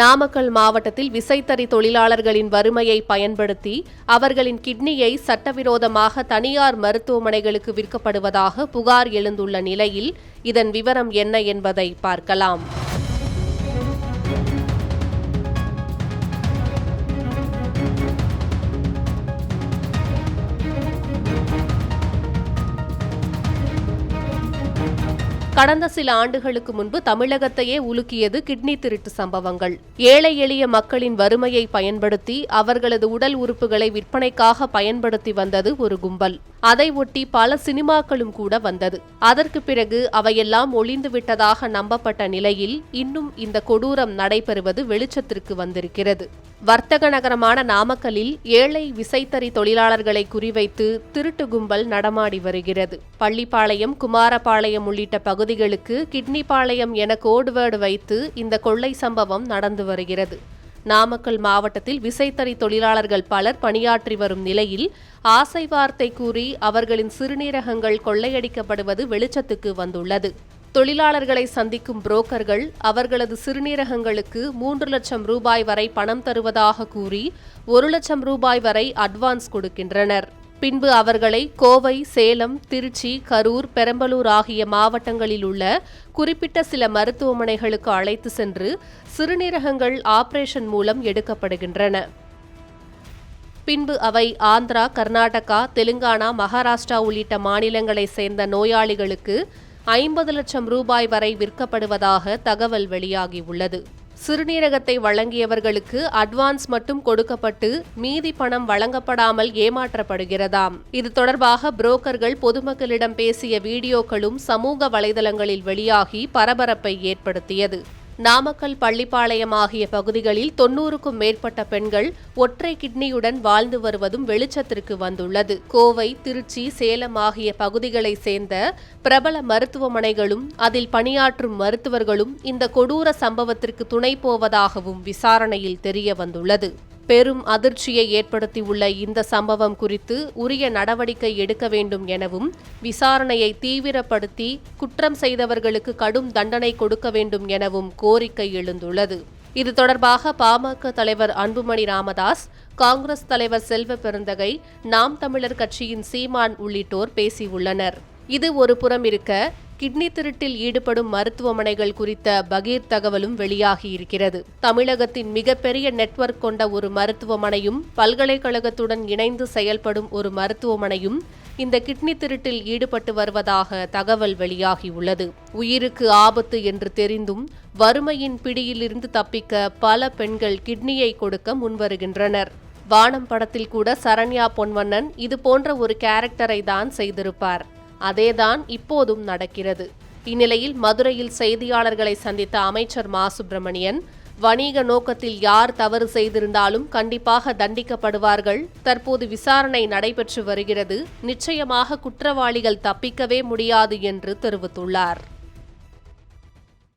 நாமக்கல் மாவட்டத்தில் விசைத்தறி தொழிலாளர்களின் வறுமையை பயன்படுத்தி அவர்களின் கிட்னியை சட்டவிரோதமாக தனியார் மருத்துவமனைகளுக்கு விற்கப்படுவதாக புகார் எழுந்துள்ள நிலையில் இதன் விவரம் என்ன என்பதை பார்க்கலாம். கடந்த சில ஆண்டுகளுக்கு முன்பு தமிழகத்தையே உலுக்கியது கிட்னி திருட்டு சம்பவங்கள். ஏழை எளிய மக்களின் வறுமையை பயன்படுத்தி அவர்களது உடல் உறுப்புகளை விற்பனைக்காக பயன்படுத்தி வந்தது ஒரு கும்பல். அதை ஒட்டி பல சினிமாக்களும் கூட வந்தது. அதற்கு பிறகு அவையெல்லாம் ஒளிந்து விட்டதாக நம்பப்பட்ட நிலையில் இன்னும் இந்த கொடூரம் நடைபெறுவது வெளிச்சத்திற்கு வந்திருக்கிறது. வர்த்தக நகரமான நாமக்கலில் ஏழை விசைத்தறி தொழிலாளர்களை குறிவைத்து திருட்டு கும்பல் நடமாடி வருகிறது. பள்ளிப்பாளையம் குமாரபாளையம் உள்ளிட்ட பகுதிகளுக்கு கிட்னிபாளையம் என கோடுவேர்டு வைத்து இந்த கொள்ளை சம்பவம் நடந்து வருகிறது. நாமக்கல் மாவட்டத்தில் விசைத்தறி தொழிலாளர்கள் பலர் பணியாற்றி வரும் நிலையில் ஆசை வார்த்தை கூறி அவர்களின் சிறுநீரகங்கள் கொள்ளையடிக்கப்படுவது வெளிச்சத்துக்கு வந்துள்ளது. தொழிலாளர்களை சந்திக்கும் புரோக்கர்கள் அவர்களது சிறுநீரகங்களுக்கு மூன்று லட்சம் ரூபாய் வரை பணம் தருவதாக கூறி ஒரு லட்சம் ரூபாய் வரை அட்வான்ஸ் கொடுக்கின்றனர். பின்பு அவர்களை கோவை சேலம் திருச்சி கரூர் பெரம்பலூர் ஆகிய மாவட்டங்களில் உள்ள குறிப்பிட்ட சில மருத்துவமனைகளுக்கு அழைத்து சென்று சிறுநீரகங்கள் ஆபரேஷன் மூலம் எடுக்கப்படுகின்றன. பின்பு அவை ஆந்திரா கர்நாடகா தெலுங்கானா மகாராஷ்டிரா உள்ளிட்ட மாநிலங்களை சேர்ந்த நோயாளிகளுக்கு ஐம்பது லட்சம் ரூபாய் வரை விற்கப்படுவதாக தகவல் வெளியாகியுள்ளது. சிறுநீரகத்தை வழங்கியவர்களுக்கு அட்வான்ஸ் மட்டும் கொடுக்கப்பட்டு மீதி பணம் வழங்கப்படாமல் ஏமாற்றப்படுகிறதாம். இது தொடர்பாக புரோக்கர்கள் பொதுமக்களிடம் பேசிய வீடியோக்களும் சமூக வலைதளங்களில் வெளியாகி பரபரப்பை ஏற்படுத்தியது. நாமக்கல் பள்ளிப்பாளையம் ஆகிய பகுதிகளில் தொன்னூறுக்கும் மேற்பட்ட பெண்கள் ஒற்றை கிட்னியுடன் வாழ்ந்து வருவதும் வெளிச்சத்திற்கு வந்துள்ளது. கோவை திருச்சி சேலம் ஆகிய பகுதிகளைச் சேர்ந்த பிரபல மருத்துவமனைகளும் அதில் பணியாற்றும் மருத்துவர்களும் இந்த கொடூர சம்பவத்திற்கு துணை போவதாகவும் விசாரணையில் தெரிய வந்துள்ளது. பெரும் அதிர்ச்சியை ஏற்படுத்தியுள்ள இந்த சம்பவம் குறித்து உரிய நடவடிக்கை எடுக்க வேண்டும் எனவும் விசாரணையை தீவிரப்படுத்தி குற்றம் செய்தவர்களுக்கு கடும் தண்டனை கொடுக்க வேண்டும் எனவும் கோரிக்கை எழுந்துள்ளது. இது தொடர்பாக பாமக தலைவர் அன்புமணி ராமதாஸ் காங்கிரஸ் தலைவர் செல்வ பெருந்தகை நாம் தமிழர் கட்சியின் சீமான் உள்ளிட்டோர் பேசியுள்ளனர். இது ஒரு புறம் இருக்க கிட்னி திருட்டில் ஈடுபடும் மருத்துவமனைகள் குறித்த பகீர் தகவலும் வெளியாகியிருக்கிறது. தமிழகத்தின் மிகப்பெரிய நெட்வொர்க் கொண்ட ஒரு மருத்துவமனையும் பல்கலைக்கழகத்துடன் இணைந்து செயல்படும் ஒரு மருத்துவமனையும் இந்த கிட்னி திருட்டில் ஈடுபட்டு வருவதாக தகவல் வெளியாகியுள்ளது. உயிருக்கு ஆபத்து என்று தெரிந்தும் வறுமையின் பிடியிலிருந்து தப்பிக்க பல பெண்கள் கிட்னியை கொடுக்க முன்வருகின்றனர். வானம் படத்தில் கூட சரண்யா பொன்வண்ணன் இது போன்ற ஒரு கேரக்டரை தான் செய்திருப்பார். அதேதான் இப்போதும் நடக்கிறது. இந்நிலையில் மதுரையில் செய்தியாளர்களை சந்தித்த அமைச்சர் மா. சுப்பிரமணியன் வணிக நோக்கத்தில் யார் தவறு செய்திருந்தாலும் கண்டிப்பாக தண்டிக்கப்படுவார்கள். தற்போது விசாரணை நடைபெற்று வருகிறது. நிச்சயமாக குற்றவாளிகள் தப்பிக்கவே முடியாது என்று தெரிவித்துள்ளார்.